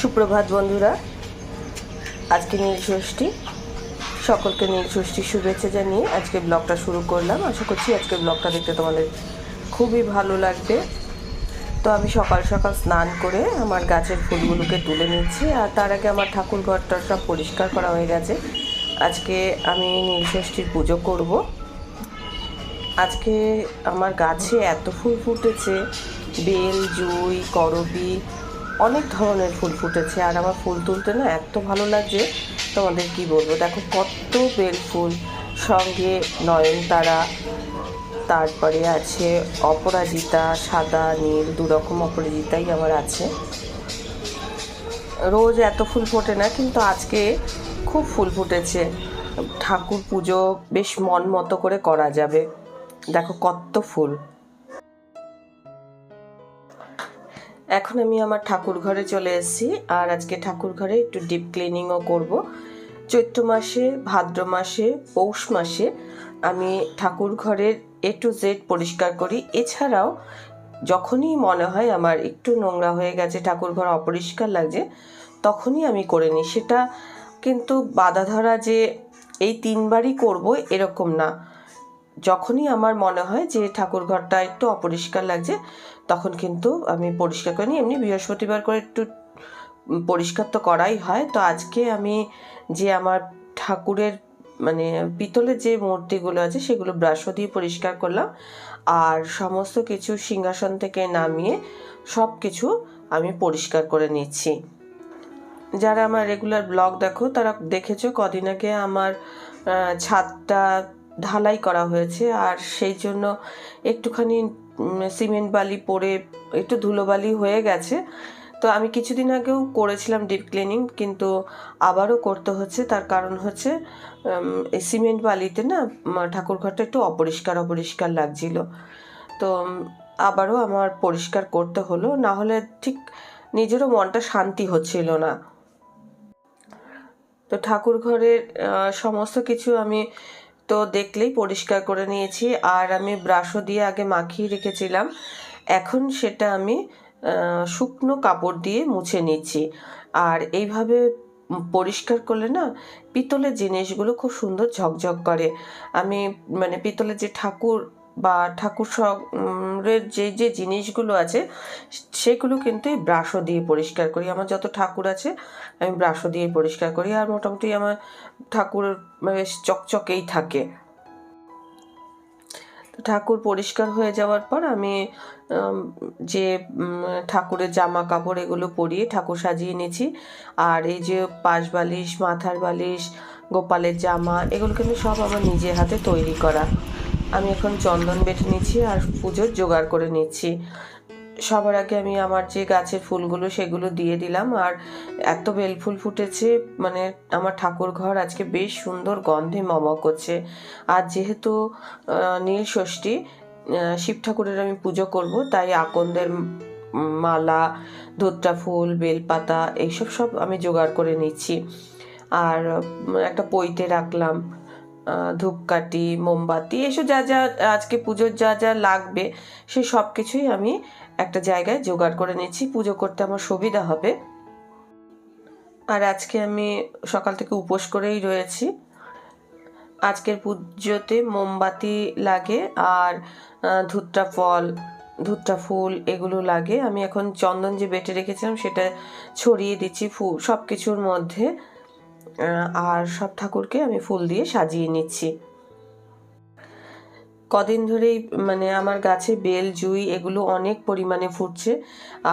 সুপ্রভাত বন্ধুরা। আজকে নীল ষষ্ঠী। সকলকে নীল ষষ্ঠীর শুভেচ্ছা জানিয়ে আজকে ব্লগটা শুরু করলাম। আশা করছি আজকে ব্লগটা দেখতে তোমাদের খুবই ভালো লাগবে। তো আমি সকাল সকাল স্নান করে আমার গাছের ফুলগুলোকে তুলে নিচ্ছি আর তার আগে আমার ঠাকুর ঘরটা সব পরিষ্কার করা হয়ে গেছে। আজকে আমি নীল ষষ্ঠীর পুজো করব। আজকে আমার গাছে এত ফুল ফুটেছে। বেল, জুই, করবি অনেক ধরনের ফুল ফুটেছে আর আমার ফুল তুলতে না এত ভালো লাগছে। তোমাদের কি বলব? দেখো কত বেল ফুল, সঙ্গে নয়নতারা, তারপরে আছে অপরাজিতা, সাদা, নীল, দু রকম অপরাজিতাই আমার আছে। রোজ এত ফুল ফোটে না, কিন্তু আজকে খুব ফুল ফুটেছে। ঠাকুর পুজো বেশ মন মতো করে করা যাবে। দেখো কত ফুল। এখন আমি আমার ঠাকুর ঘরে চলে এসেছি আর আজকে ঠাকুর ঘরে একটু ডিপ ক্লিনিংও করব। চৈত্র মাসে, ভাদ্র মাসে, পৌষ মাসে আমি ঠাকুর ঘরের এ টু জেড পরিষ্কার করি। এছাড়াও যখনই মনে হয় আমার একটু নোংরা হয়ে গেছে ঠাকুর ঘর অপরিষ্কার লাগছে, তখনই আমি করে নিই। সেটা কিন্তু বাধা ধরা যে এই তিনবারই করব এরকম না। যখনই আমার মনে হয় যে ঠাকুর ঘরটা একটু অপরিষ্কার লাগছে তখন কিন্তু আমি পরিষ্কার করে নিই এমনি বৃহস্পতিবার করে একটু পরিষ্কার তো করাই হয়। তো আজকে আমি যে আমার ঠাকুরের মানে পিতলের যে মূর্তিগুলো আছে, সেগুলো ব্রাশও দিয়ে পরিষ্কার করলাম। আর সমস্ত কিছু সিংহাসন থেকে নামিয়ে সব কিছু আমি পরিষ্কার করে নিচ্ছি। যারা আমার রেগুলার ব্লগ দেখো, তারা দেখেছ কদিন আগে আমার ছাদটা ঢালাই করা হয়েছে। আর সেই জন্য একটুখানি সিমেন্ট বালি পড়ে একটু ধুলোবালি হয়ে গেছে। তো আমি কিছুদিন আগেও করেছিলাম ডিপ ক্লিনিং কিন্তু আবারও করতে হচ্ছে। তার কারণ হচ্ছে এই সিমেন্ট বালিতে না উম, ঠাকুর ঘরটা একটু অপরিষ্কার অপরিষ্কার লাগছিল। তো আবারও আমার পরিষ্কার করতে হলো। না হলে ঠিক নিজেরও মনটা শান্তি হচ্ছিল না। তো ঠাকুর ঘরের সমস্ত কিছু আমি তো দেখলেই পরিষ্কার করে নিয়েছি। আর আমি ব্রাশও দিয়ে আগে মাখিয়ে রেখেছিলাম। এখন সেটা আমি শুকনো কাপড় দিয়ে মুছে নিচ্ছি। আর এইভাবে পরিষ্কার করলে না, পিতলের জিনিসগুলো খুব সুন্দর ঝকঝক করে। আমি মানে পিতলের যে ঠাকুর বা ঠাকুর সরের যে যে জিনিসগুলো আছে, সেগুলো কিন্তু এই ব্রাশও দিয়ে পরিষ্কার করি। আমার যত ঠাকুর আছে, আমি ব্রাশও দিয়ে পরিষ্কার করি আর মোটামুটি আমার ঠাকুর বেশ চকচকেই থাকে। ঠাকুর পরিষ্কার হয়ে যাওয়ার পর আমি যে ঠাকুরের জামা কাপড় এগুলো পরিয়ে ঠাকুর সাজিয়ে নিয়েছি। আর এই যে পাশ বালিশ, মাথার বালিশ, গোপালের জামা, এগুলো কিন্তু সব আমার নিজের হাতে তৈরি করা। আমি এখন চন্দন বেটে নিচ্ছি আর পুজোর জোগাড় করে নিচ্ছি। সবার আগে আমি আমার যে গাছের ফুলগুলো সেগুলো দিয়ে দিলাম আর এত বেল ফুল ফুটেছে মানে আমার ঠাকুর ঘর আজকে বেশ সুন্দর গন্ধে মম করছে। আর যেহেতু নীল ষষ্ঠী শিব ঠাকুরের আমি পুজো করব, তাই আকন্দের মালা, ধুত্রা ফুল, বেলপাতা, এইসব সব আমি জোগাড় করে নিচ্ছি। আর একটা পইতে রাখলাম। ধূপকাঠি, মোমবাতি, এসব যা যা আজকে পুজোর যা যা লাগবে, সে সব কিছুই আমি একটা জায়গায় জোগাড় করে নিচ্ছি পুজো করতে আমার সুবিধা হবে। আর আজকে আমি সকাল থেকে উপোস করেই রয়েছি। আজকের পুজোতে মোমবাতি লাগে আর ধুত্রা ফল ধুত্রা ফুল এগুলো লাগে। আমি এখন চন্দন যে বেটে রেখেছিলাম সেটা ছড়িয়ে দিচ্ছি ফুল সব কিছুর মধ্যে। আর সব ঠাকুরকে আমি ফুল দিয়ে সাজিয়ে নিচ্ছি। কদিন ধরেই মানে আমার গাছে বেল, জুই এগুলো অনেক পরিমাণে ফুটছে।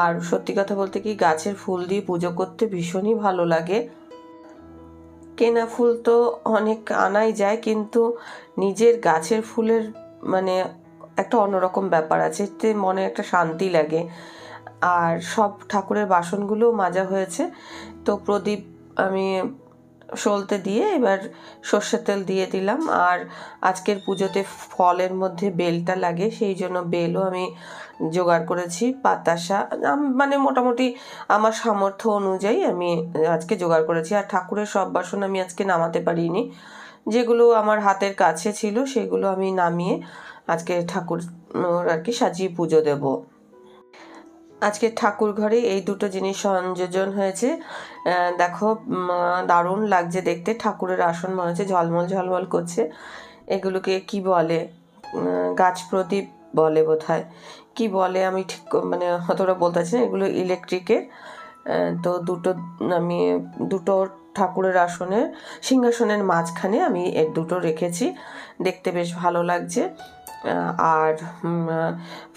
আর সত্যি কথা বলতে কি, গাছের ফুল দিয়ে পুজো করতে ভীষণই ভালো লাগে। কেনা ফুল তো অনেক আনাই যায়, কিন্তু নিজের গাছের ফুলের মানে একটা অন্যরকম ব্যাপার আছে, এতে মনে একটা শান্তি লাগে। আর সব ঠাকুরের বাসনগুলোও মাজা হয়েছে। তো প্রদীপ আমি সলতে দিয়ে এবার সর্ষের তেল দিয়ে দিলাম। আর আজকের পুজোতে ফলের মধ্যে বেলটা লাগে, সেই জন্য বেলও আমি জোগাড় করেছি আম- মানে মোটামুটি আমার সামর্থ্য অনুযায়ী আমি আজকে জোগাড় করেছি। আর ঠাকুরের সব বাসন আমি আজকে নামাতে পারিনি। যেগুলো আমার হাতের কাছে ছিল, সেগুলো আমি নামিয়ে আজকে ঠাকুর আর কি সাজিয়ে পুজো দেব। আজকে ঠাকুর ঘরে এই দুটো জিনিস সংযোজন হয়েছে। দেখো দারুণ লাগছে দেখতে। ঠাকুরের আসন মনে হচ্ছে ঝলমল ঝলমল করছে। এগুলোকে কি বলে? গাছ প্রদীপ বলে বোধহয়। কি বলে আমি ঠিক মানে অতটা বলতে পারছি না। এগুলো ইলেকট্রিকের। তো দুটো, আমি দুটো ঠাকুরের আসনের, সিংহাসনের মাঝখানে আমি এর দুটো রেখেছি। দেখতে বেশ ভালো লাগছে। আর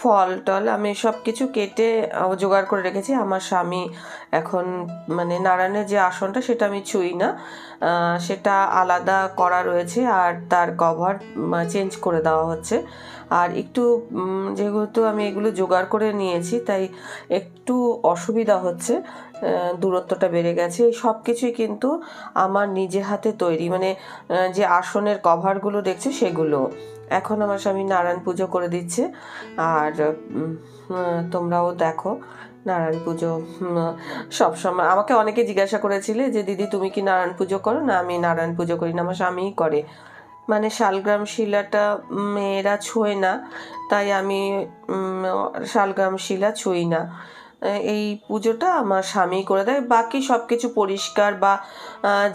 ফল, টল আমি সব কিছু কেটে জোগাড় করে রেখেছি। আমার স্বামী এখন মানে নারায়ণের যে আসনটা সেটা আমি ছুঁই না। সেটা আলাদা করা রয়েছে আর তার কভার চেঞ্জ করে দেওয়া হচ্ছে। আর একটু যেহেতু আমি এগুলো জোগাড় করে নিয়েছি, তাই একটু অসুবিধা হচ্ছে দূরত্বটা বেড়ে গেছে। এই সব কিছুই কিন্তু আমার নিজে হাতে তৈরি। মানে যে আসনের কভারগুলো দেখছে সেগুলো। এখন আমার স্বামী নারায়ণ পুজো করে দিচ্ছে। আর তোমরাও দেখো নারায়ণ পুজো সব সময়। আমাকে অনেকে জিজ্ঞাসা করেছিলে যে, দিদি, তুমি কি নারায়ণ পুজো করো? না, আমি নারায়ণ পুজো করি না, আমার স্বামীই করে। মানে শালগ্রাম শিলাটা মেয়েরা ছোঁয় না, তাই আমি শালগ্রাম শিলা ছুঁই না। এই পুজোটা আমার স্বামী করে দেয়। বাকি সব কিছু পরিষ্কার বা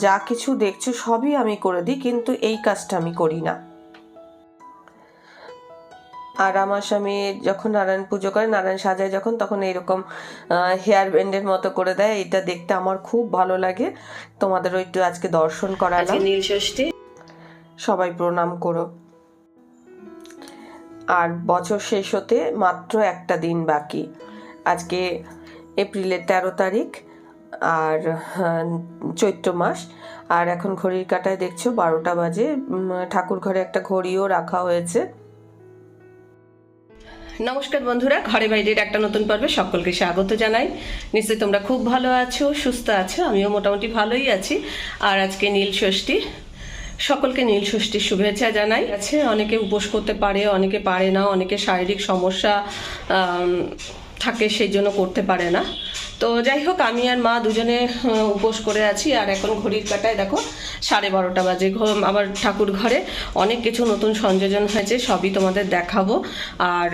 যা কিছু দেখছ সবই আমি করে দিই, কিন্তু এই কাজটা আমি করি না। আর আমার স্বামী যখন নারায়ণ পুজো করে নারায়ণ সাজায় যখন তখন এইরকম হেয়ার ব্যান্ডের মতো করে দেয়। এটা দেখতে আমার খুব ভালো লাগে। তোমাদেরও একটু আজকে দর্শন করালাম। নীল ষষ্ঠী। সবাই প্রণাম করো। আর বছর শেষ হতে মাত্র একটা দিন বাকি। আজকে এপ্রিলের তেরো তারিখ আর চৈত্র মাস। আর এখন ঘড়ির কাটায় দেখছ বারোটা বাজে। ঠাকুর ঘরে একটা ঘড়িও রাখা হয়েছে। নমস্কার বন্ধুরা, ঘরে বাইরের একটা নতুন পর্বে সকলকে স্বাগত জানাই। নিশ্চয়ই তোমরা খুব ভালো আছো, সুস্থ আছো, আমিও মোটামুটি ভালোই আছি। আর আজকে নীল ষষ্ঠী, সকলকে নীল ষষ্ঠীর শুভেচ্ছা জানাই। আছে, অনেকে উপোস করতে পারে, অনেকে পারে না, অনেকে শারীরিক সমস্যা থাকে, সেই জন্য করতে পারে না। তো যাই হোক আমি আর মা দুজনে উপোস করে আছি। আর এখন ঘড়ির কাটায় দেখো সাড়ে বারোটা বাজে। আমার ঠাকুর ঘরে অনেক কিছু নতুন সংযোজন হয়েছে সবই তোমাদের দেখাবো। আর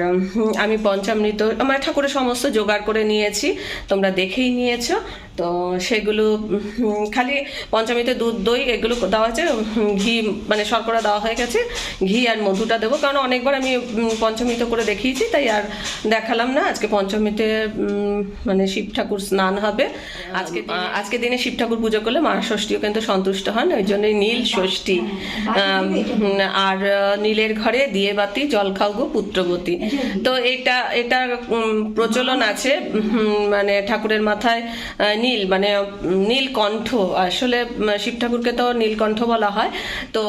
আমি পঞ্চামৃত আমার ঠাকুরের সমস্ত জোগাড় করে নিয়েছি তোমরা দেখেই নিয়েছো। তো সেগুলো খালি পঞ্চামৃতে দুধ দই এগুলো দেওয়া হয়েছে ঘি মানে শর্করা দেওয়া হয়ে গেছে। ঘি আর মধুটা দেবো কারণ অনেকবার আমি উম, করে দেখিয়েছি তাই আর দেখালাম না। আজকে পঞ্চমীতে মানে শিব ঠাকুর স্নান হবে। আজকে আজকে দিনে শিব ঠাকুর পুজো করলে মা ষষ্ঠীও কিন্তু সন্তুষ্ট হন ওই জন্যই নীল ষষ্ঠী। আর নীলের ঘরে দিয়ে বাতি জল খাও গো পুত্রবতী। তো এটা এটা প্রচলন আছে মানে ঠাকুরের মাথায় নীল মানে নীলকণ্ঠ আসলে শিব ঠাকুরকে তো নীলকণ্ঠ বলা হয়। তো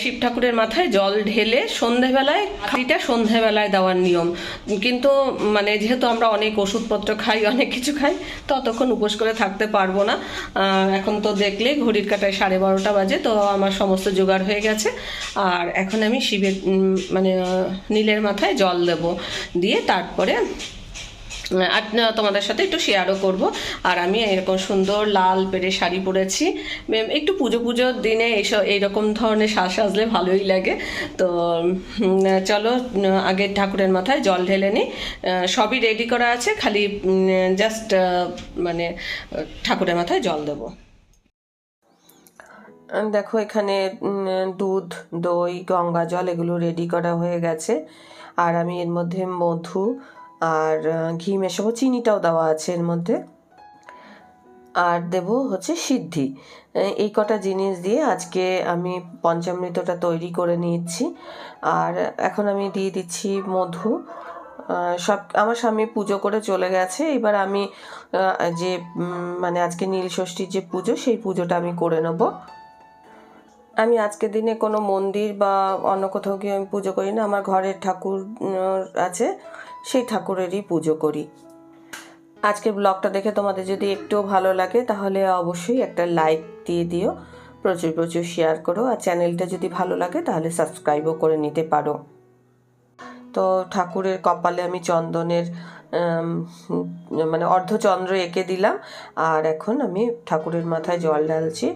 শিব ঠাকুরের মাথায় জল ঢেলে সন্ধেবেলায় খালিটা সন্ধেবেলায় দেওয়ার নিয়ম। কিন্তু মানে যেহেতু আমরা অনেক ওষুধপত্র খাই অনেক কিছু খাই, ততক্ষণ উপোস করে থাকতে পারব না। এখন তো দেখলে ঘড়ির কাটায় সাড়ে বারোটা বাজে, তো আমার সমস্ত জোগাড় হয়ে গেছে। আর এখন আমি শিবের মানে নীলের মাথায় জল দেব। দিয়ে তারপরে আর তোমাদের সাথে একটু শেয়ারও করব। আর আমি এরকম সুন্দর লাল পেরে শাড়ি পরেছি। একটু পুজো পুজোর দিনে এইসব এইরকম ধরনের সাজ সাজলে ভালোই লাগে। তো চলো আগে ঠাকুরের মাথায় জল ঢেলে নিই। সবই রেডি করা আছে, খালি জাস্ট মানে ঠাকুরের মাথায় জল দেবো। দেখো এখানে দুধ, দই, গঙ্গা জল এগুলো রেডি করা হয়ে গেছে। আর আমি এর মধ্যে মধু আর ঘি মেশাবো, চিনিটাও দেওয়া আছে এর মধ্যে। আর দেব হচ্ছে সিদ্ধি। এই কটা জিনিস দিয়ে আজকে আমি পঞ্চামৃতটা তৈরি করে নিচ্ছি আর এখন আমি দিয়ে দিচ্ছি মধু। সব, আমার স্বামী পুজো করে চলে গেছে। এবার আমি যে মানে আজকে নীল ষষ্ঠীর যে পুজো, সেই পুজোটা আমি করে নেব। আমি আজকের দিনে কোনো মন্দির বা অন্য কোথাও গিয়ে আমি পুজো করি না। আমার ঘরের ঠাকুর আছে। সেই ঠাকুরেরই পুজো করি। আজকের ব্লগটা দেখে তোমাদের যদি একটুও ভালো লাগে, তাহলে অবশ্যই একটা লাইক দিয়ে দিও, প্রচুর প্রচুর শেয়ার করো, আর চ্যানেলটা যদি ভালো লাগে, তাহলে সাবস্ক্রাইবও করে নিতে পারো। তো ঠাকুরের কপালে আমি চন্দনের মানে অর্ধচন্দ্র এঁকে দিলাম, আর এখন আমি ঠাকুরের মাথায় জল ঢালছি।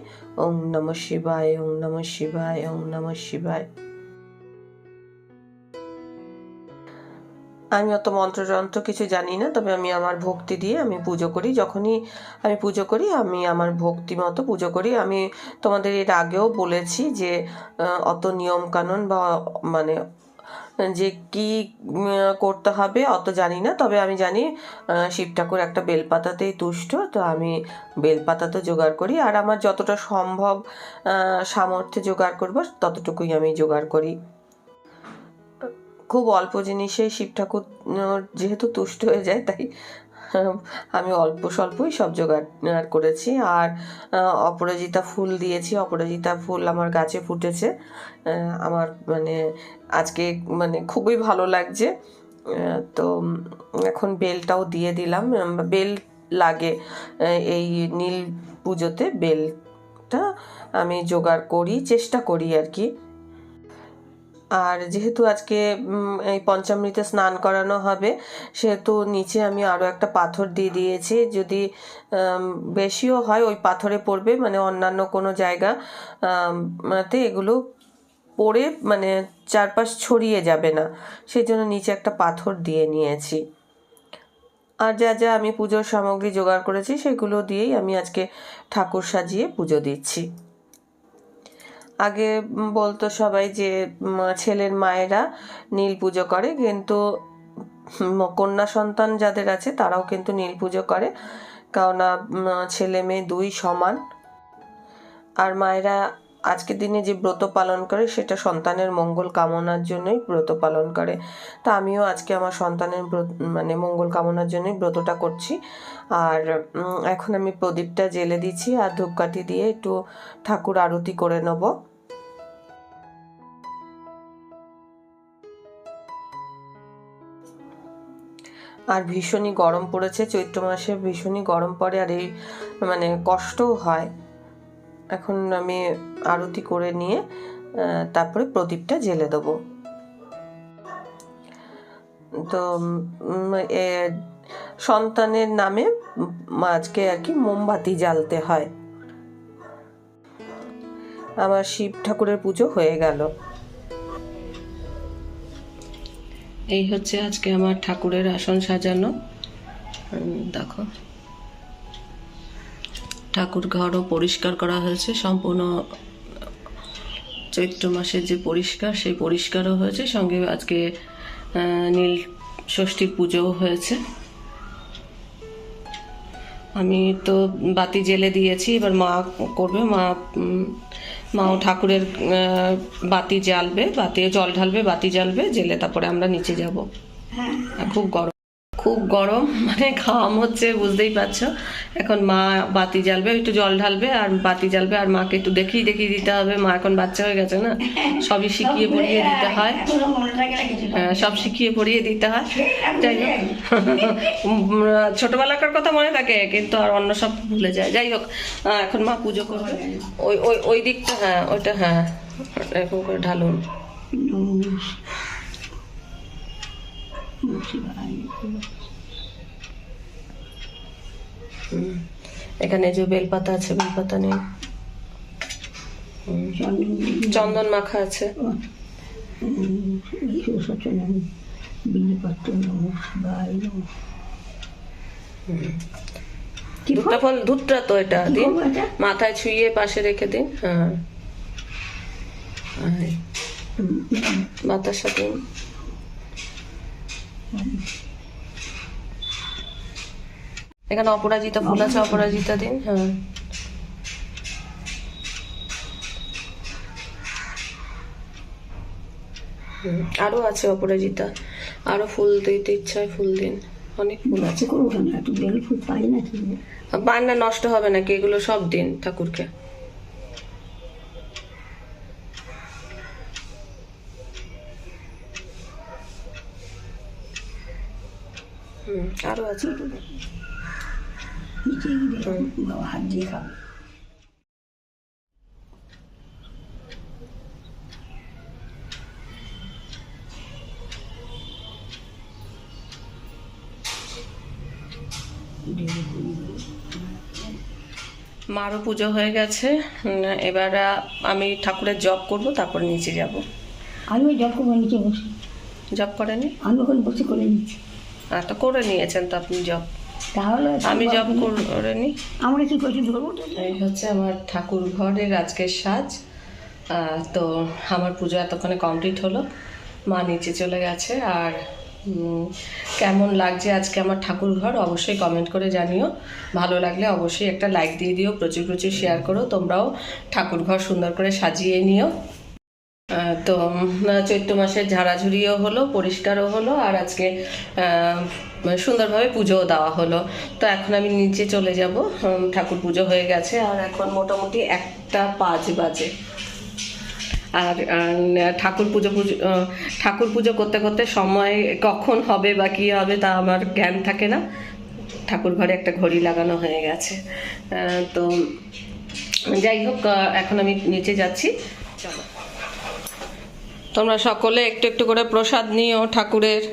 ওম নম শিবায়, ওম নম শিবায়, ওম নম শিবায়। আমি অত মন্ত্রযন্ত্র কিছু জানি না, তবে আমি আমার ভক্তি দিয়ে আমি পুজো করি। যখনই আমি পুজো করি, আমি আমার ভক্তি মতো পুজো করি। আমি তোমাদের এর আগেও বলেছি যে অত নিয়ম কানুন বা মানে যে কি করতে হবে অত জানি না। তবে আমি জানি শিব ঠাকুর একটা বেলপাতাতেই তুষ্ট, তো আমি বেলপাতা তো জোগাড় করি। আর আমার যতটা সম্ভব সামর্থ্যে জোগাড় করব, ততটুকুই আমি জোগাড় করি। খুব অল্প জিনিসেই শিব ঠাকুর যেহেতু তুষ্ট হয়ে যায়, তাই আমি অল্প স্বল্পই সব জোগাড় করেছি। আর অপরাজিতা ফুল দিয়েছি। অপরাজিতা ফুল আমার গাছে ফুটেছে। আমার মানে আজকে মানে খুবই ভালো লাগছে। তো, এখন বেলটাও দিয়ে দিলাম। বেল লাগে এই নীল পুজোতে বেলটা আমি জোগাড় করি, চেষ্টা করি আর কি। আর যেহেতু আজকে এই পঞ্চামৃতে স্নান করানো হবে সেহেতু নিচে আমি আরও একটা পাথর দিয়ে দিয়েছি। যদি বেশিও হয় ওই পাথরে পড়বে মানে অন্যান্য কোনো জায়গা উম, তে এগুলো পড়ে মানে চারপাশ ছড়িয়ে যাবে না। সেই জন্য নিচে একটা পাথর দিয়ে নিয়েছি। আর যা যা আমি পুজোর সামগ্রী জোগাড় করেছি সেগুলো দিয়েই আমি আজকে ঠাকুর সাজিয়ে পুজো দিচ্ছি। আগে বলতো সবাই যে ছেলের মায়েরা নীল পুজো করে, কিন্তু কন্যা সন্তান যাদের আছে তারাও কিন্তু নীল পুজো করে। কেননা ছেলে মেয়ে দুই সমান। আর মায়েরা আজকের দিনে যে ব্রত পালন করে, সেটা সন্তানের মঙ্গল কামনার জন্যই ব্রত পালন করে। তা আমিও আজকে আমার সন্তানের ব্রত মানে মঙ্গল কামনার জন্যই ব্রতটা করছি। আর এখন আমি প্রদীপটা জেলে দিচ্ছি আর ধূপকাঠি দিয়ে একটু ঠাকুর আরতি করে নেব। আর ভীষণই গরম পড়েছে, চৈত্র মাসে ভীষণই গরম পড়ে আর এই মানে কষ্টও হয়। এখন আমি আরতি করে নিয়ে তারপরে প্রদীপটা জেলে দেবো। তো সন্তানের নামে আজকে আর কি মোমবাতি জ্বালতে হয়। আমার শিব ঠাকুরের পুজো হয়ে গেল। এই হচ্ছে আজকে আমার ঠাকুরের আসন সাজানো। দেখো। ঠাকুর ঘরও পরিষ্কার করা হয়েছে, সম্পূর্ণ, চৈত্র মাসের যে পরিষ্কার, সেই পরিষ্কারও হয়েছে। সঙ্গে আজকে নীল ষষ্ঠীর পুজোও হয়েছে। আমি তো বাতি জেলে দিয়েছি এবার মা করবে মা মা মাও ঠাকুরের বাতি জ্বালবে বাতি জল ঢালবে বাতি জ্বালবে জেলে তারপরে আমরা নিচে যাব। খুব গরম। খুব গরম মানে ঘাম হচ্ছে বুঝতেই পারছ। এখন মা বাতি জ্বালবে একটু জল ঢালবে আর বাতি জ্বালবে আর মাকে একটু দেখিয়ে দেখিয়ে দিতে হবে। মা এখন বাচ্চা হয়ে গেছে না সবই শিখিয়ে পড়িয়ে দিতে হয়। হ্যাঁ, সব শিখিয়ে পড়িয়ে দিতে হয়। যাই হোক। ছোটবেলাকার কথা মনে থাকে কিন্তু আর অন্য সব ভুলে যায়। যাই হোক এখন মা পুজো করবে। ওই ওই ওই দিকটা হ্যাঁ ওইটা হ্যাঁ এরকম করে ঢালুন। এখানে যে বেলপাতা আছে, বেলপাতা নেই। চন্দন মাখা আছে। ফল তো এটা দিন। মাথায় ছুঁয়ে পাশে রেখে দিন হ্যাঁ। মাথার সাথে এখানে অপরাজিতা ফুল আছে অপরাজিতা দিন হ্যাঁ। আরও আছে অপরাজিতা। আরও ফুল দিতে ইচ্ছা হয় ফুল দিন। অনেক ফুল আছে। পান্না নষ্ট হবে নাকি? এগুলো সব দিন ঠাকুরকে। আছে। হাত দিয়ে খাব মারও পুজো হয়ে গেছে। এবার আমি ঠাকুরের জব করব তারপরে নিচে যাব। আমি জব করব নিচে বসে। জব করেনি? আমি ওখানে বসে করে নিচ্ছি। আর তো করে নিয়েছেন তো আপনি জব তাহলে আমি জব করিনি আমরা কি করছি ধরবো এই হচ্ছে আমার ঠাকুর ঘরের আজকের সাজ। তো আমার পুজো এতক্ষণে কমপ্লিট হলো। মা নিচে চলে গেছে আর কেমন লাগছে আজকে আমার ঠাকুর ঘর অবশ্যই কমেন্ট করে জানিও। ভালো লাগলে অবশ্যই একটা লাইক দিয়ে দিও প্রচুর প্রচুর শেয়ার করো। তোমরাও ঠাকুর ঘর সুন্দর করে সাজিয়ে নিও। তো চৈত্র মাসের ঝাড়াঝুড়িও হলো, পরিষ্কারও হলো, আর আজকে সুন্দরভাবে পুজোও দেওয়া হলো। তো এখন আমি নিচে চলে যাব ঠাকুর পুজো হয়ে গেছে, আর এখন মোটামুটি একটা পাঁচ বাজে। আর ঠাকুর পুজো পুজো ঠাকুর পুজো করতে করতে সময় কখন হবে বা কী হবে তা আমার জ্ঞান থাকে না। ঠাকুর ঘরে একটা ঘড়ি লাগানো হয়ে গেছে। তো, যাই হোক এখন আমি নিচে যাচ্ছি। চলো। তোমরা সকলে একটু একটু করে প্রসাদ নিও ঠাকুরের।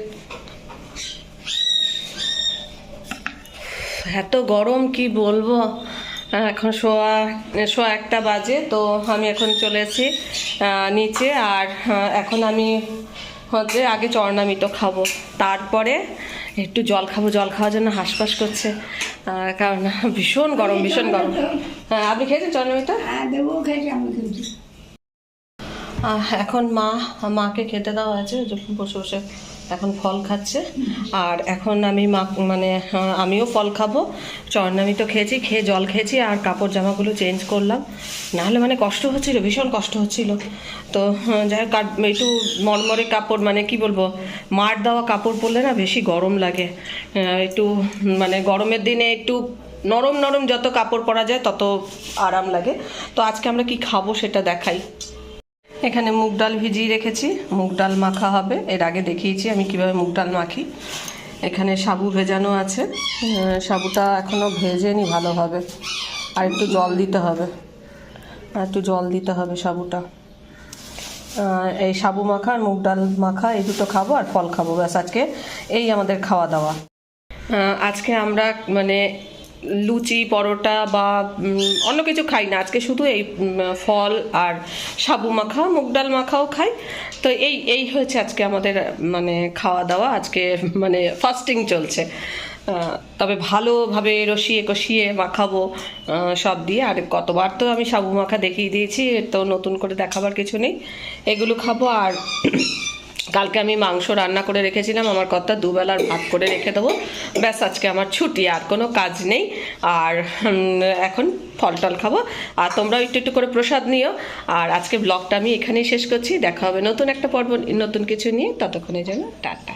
এত গরম, কি বলব? এখন শোয়া শোয়া একটা বাজে, তো আমি এখন চলেছি নিচে, আর এখন আমি হচ্ছে আগে চরনামিটো খাব। তারপরে একটু জল খাব, জল খাওয়ার জন্য হাঁসফাঁস করছে। কারণ ভীষণ গরম ভীষণ গরম। হ্যাঁ আপনি খেয়েছেন চরনামিটো হ্যাঁ দেবো খেয়েছি আমি খেয়েছি আহ, এখন মা, মাকে খেতে দেওয়া আছে যখন বসে বসে এখন ফল খাচ্ছে। আর এখন আমি মা মানে আমিও ফল খাব। চরনামি তো খেয়েছি, খেয়ে জল খেয়েছি, আর কাপড় জামাগুলো চেঞ্জ করলাম। নাহলে মানে কষ্ট হচ্ছিল, ভীষণ কষ্ট হচ্ছিল। তো যাই হোক একটু মরমরে কাপড় মানে কি বলব, মার দেওয়া কাপড় পরলে না বেশি গরম লাগে। একটু মানে গরমের দিনে একটু নরম নরম যত কাপড় পরা যায় তত আরাম লাগে। তো আজকে আমরা কি খাব সেটা দেখাই। এখানে মুগ ডাল ভিজিয়ে রেখেছি। মুগ ডাল মাখা হবে। এর আগে দেখিয়েছি আমি কীভাবে মুগ ডাল মাখি। এখানে সাবু ভেজানো আছে। সাবুটা এখনও ভেজেনি ভালোভাবে। আর একটু জল দিতে হবে। আর একটু জল দিতে হবে সাবুটা। এই সাবু মাখা আর মুগ ডাল মাখা, এই দুটো খাব আর ফল খাব। ব্যাস, আজকে এই আমাদের খাওয়া দাওয়া। আজকে আমরা মানে লুচি, পরোটা বা অন্য কিছু খাই না। আজকে শুধু এই ফল আর সাবু মাখা, মুগ ডাল মাখাও খাই। তো এই এই হয়েছে আজকে আমাদের মানে খাওয়া দাওয়া আজকে মানে ফাস্টিং চলছে। তবে ভালোভাবে রসিয়ে কষিয়ে মাখাবো সব দিয়ে। আর কতবার তো আমি সাবু মাখা দেখিয়ে দিয়েছি তো নতুন করে দেখাবার কিছু নেই। এগুলো খাব আর কালকে আমি মাংস রান্না করে রেখেছিলাম, আমার কর্তা দুবেলার ভাত করে রেখে দেবো। ব্যাস, আজকে আমার ছুটি, আর কোনো কাজ নেই। আর এখন ফল টল খাব। আর তোমরাও একটু একটু করে প্রসাদ নিও। আর আজকে ব্লগটা আমি এখানেই শেষ করছি। দেখা হবে নতুন একটা পর্ব, নতুন কিছু নিয়ে। ততক্ষণে যেন টাটা।